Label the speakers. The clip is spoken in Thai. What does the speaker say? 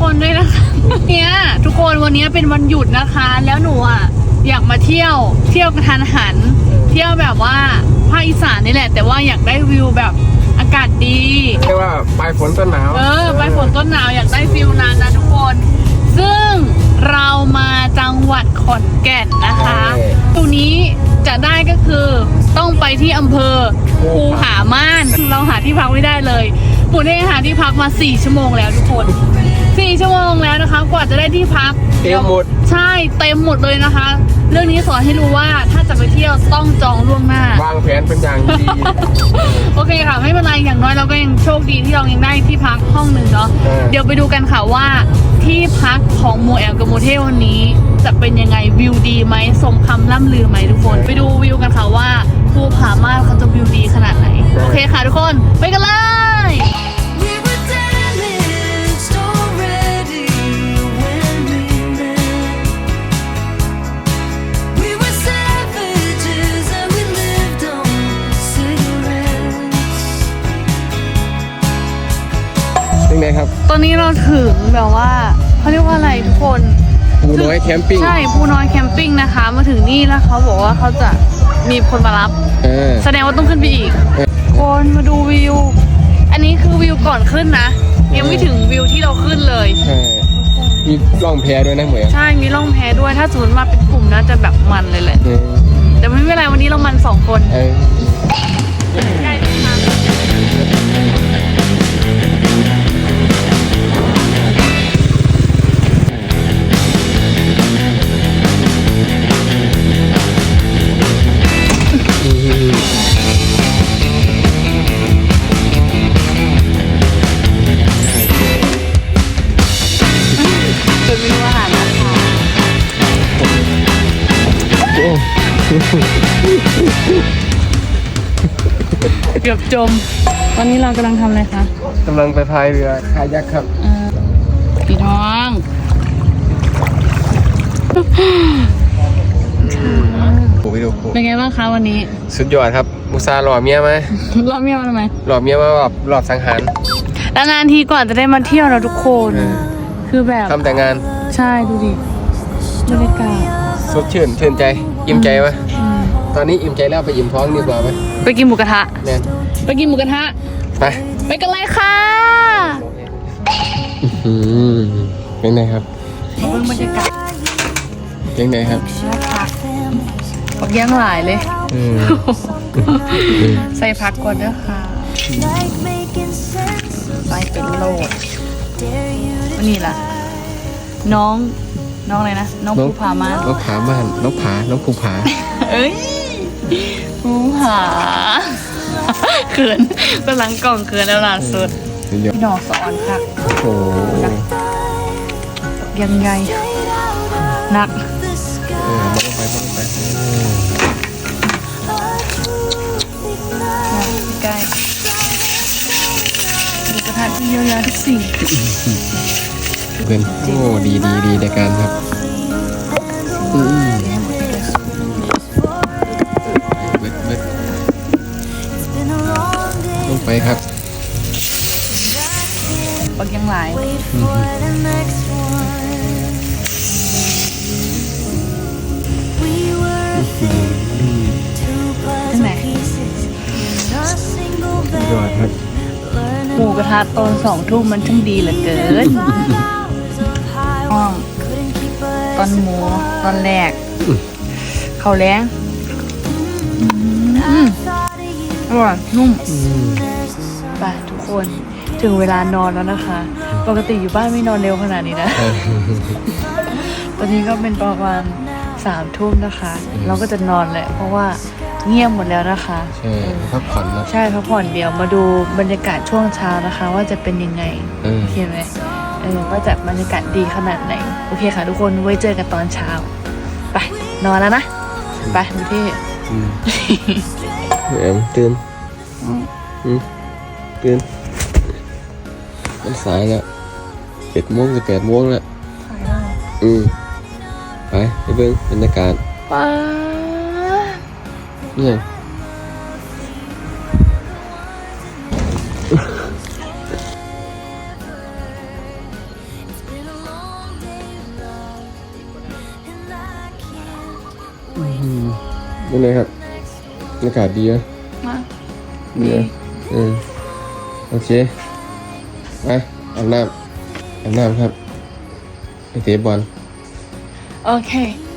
Speaker 1: คนด้วยนะคะเนี่ยทุกคนวันนี้เป็นวันหยุดนะคะ แล้วหนูอะอยากมาเที่ยว เที่ยวกระทันหัน เที่ยวแบบว่าภาคอีสานนี่แหละ แต่ว่าอยากได้วิวแบบอากาศดี
Speaker 2: เรียกว่าปลายฝนต้นหนาว
Speaker 1: เออไปฝนต้นหนาวอยากได้ฟิลนั้นนะทุกคน ซึ่งเรามาจังหวัดขอนแก่นนะคะตรงนี้จะได้ก็คือต้องไปที่อำเภอภูผาม่าน เราหาที่พักไม่ได้เลยปู่ได้หาที่พักมา 4 ชั่วโมงแล้วทุกคน 4ชั่วโมงแล้วนะคะ กว่าจะได้ที่พัก
Speaker 2: เต็มหมด
Speaker 1: ใช่เต็มหมดเลยนะคะ เรื่องนี้สอนให้รู้ว่าถ้าจะไปเที่ยวต้องจองล่วงหน้า
Speaker 2: วางแผนเป็นอย่างดี
Speaker 1: โอเคค่ะ ไม่เป็นไรอย่างน้อยเราก็ยังโชคดีที่เรายังได้ที่พักห้องหนึ่งเนาะ
Speaker 2: เออ
Speaker 1: เดี๋ยวไปดูกันค่ะว่า ที่พักของโมแอลกับโมเทลวันนี้ จะเป็นยังไงวิวดีไหมสมคำล่ำลือไหมทุกคน ไปดูวิวกันค่ะว่าภูผาม่านเขาจะวิวดีขนาดไหน โอเคค่ะทุกคนไปกันเลย
Speaker 2: ครับ
Speaker 1: ตอนนี้เราถึงแบบว่าเขาเรียกว่าอะไรทุกคน
Speaker 2: ปูน้อยแคมปิ้ง
Speaker 1: ใช่ภูน้อยแคมปิ้งนะคะ มาถึงนี่แล้วเขาบอกว่าเขาจะมีคนมารับ
Speaker 2: เออ
Speaker 1: แสดงว่าต้องขึ้นไปอีก
Speaker 2: เออ
Speaker 1: คนมาดูวิว อันนี้คือวิวก่อนขึ้นนะยังไม่ถึงวิวที่เราขึ้นเลย
Speaker 2: ใช่มีล่องแพด้วยนะเหมย
Speaker 1: ใช่มีร่องแพด้วยถ้าสมมติมาเป็นกลุ่มน่าจะแบบมันเลยแหละ
Speaker 2: เออ
Speaker 1: แต่ไม่เป็นไรวันนี้เรามันสองคน
Speaker 2: เกื
Speaker 1: อบจมตอนนี้เรากำลังทำอะไรคะ
Speaker 2: กำลังไปพายเรือคายักครับ
Speaker 1: เอ่อพี่น้อง
Speaker 2: ปูไปดูปู
Speaker 1: เป็นไงบ้างคะวันนี้
Speaker 2: สุดยอดครับมุซาห์หล่อเมียไหม
Speaker 1: รอบเมียมาทำไม
Speaker 2: หล่อเมียมาแบบหลอบสังหาร
Speaker 1: แล้วนานทีก่อนจะได้มาเที่ยวนะทุกคน
Speaker 2: เออ
Speaker 1: คือแบบ
Speaker 2: ทำแต่งาน
Speaker 1: ใช่ดูดิบรรยากาศ
Speaker 2: สดชื่นชื่นใจ อิ่มใจไหม
Speaker 1: อืม
Speaker 2: ตอนนี้อิ่มใจแล้วไปอิ่มท้องดีกว่าไหม
Speaker 1: ไปกินหมูกระทะ
Speaker 2: เนี่ย
Speaker 1: ไปกินหมูกระทะ
Speaker 2: ไป
Speaker 1: ไปกันเลยค่ะ
Speaker 2: อืมเป็นไงครับ
Speaker 1: มาเบิ่งบรรยากาศ
Speaker 2: เป็นไงครับ
Speaker 1: นะคะปักย่างหลายเลย
Speaker 2: อืม
Speaker 1: ใส่ผักก่อนเด้อค่ะ
Speaker 3: Like making sense of
Speaker 1: ไปเป็นโลด
Speaker 3: dare you to
Speaker 1: วันนี้ล่ะ น้อง น้องอะไรนะ น้องภูผามา
Speaker 2: น้องผาบ้านน้องผา น้องภูผา
Speaker 1: เอ้ยภูผาเขินกำลังกล่องเขินแล้วล่ะสุด
Speaker 2: เดี๋ยว
Speaker 1: พี่หนอสอนค่ะ
Speaker 2: โอ้โห
Speaker 1: ยังไงหนัก
Speaker 3: the sky.
Speaker 2: เออมาลงไปมาลงไปเออ
Speaker 1: ใกล้หมูกระทะที่เยียวยาทุกสิ่ง
Speaker 2: เพื่อนโอ้ดีดีดีในการครับอืมเบิดเบิด
Speaker 3: It's been a long day.
Speaker 2: ลงไปครับ
Speaker 1: ปักยังหลาย
Speaker 3: Wait for the next one. We were a thing, two puzzle
Speaker 1: Này.
Speaker 3: pieces in a single
Speaker 2: ยอดครับ
Speaker 3: bed. Learning
Speaker 1: หมูกระทะตอนสองทุ่มมันช่างดีเหลือเกิน
Speaker 3: five hours of highway.
Speaker 1: อ้อม
Speaker 3: Couldn't keep us
Speaker 1: ตอนหมูตอนแรกเขาแรง
Speaker 3: I thought of you
Speaker 1: อร่อยนุ่ม
Speaker 3: as soon as the sun
Speaker 1: ไปทุกคนถึงเวลานอนแล้วนะคะ ปกติอยู่บ้านไม่นอนเร็วขนาดนี้นะ ตอนนี้ก็เป็นประมาณสามทุ่มนะคะ เราก็จะนอนแหละ เพราะว่าเงียบหมดแล้วนะคะ
Speaker 2: ใช่พักผ่อนนะ
Speaker 1: ใช่พักผ่อนเดียวมาดูบรรยากาศช่วงเช้านะคะ ว่าจะเป็นยังไง
Speaker 2: เออ
Speaker 1: โอเคไหม เออว่าจะบรรยากาศดีขนาดไหน โอเคค่ะทุกคนไว้เจอกันตอนเช้า ไป นอนแล้วนะ ไปดูที่
Speaker 2: อืมแอมตื่นอืมตื่นมันสายแล้วเจ็ดโมงจะแปดโมงแล้วอืมไปไปเบิ่งบรรยากาศ
Speaker 1: ป้า
Speaker 2: เนี่ย นี่เลยครับอากาศดีนะ
Speaker 1: มา
Speaker 2: ดีนะอืมโอเคไปอาบน้ำอาบน้ำครับไปเตะบอล
Speaker 1: โอเค
Speaker 2: อ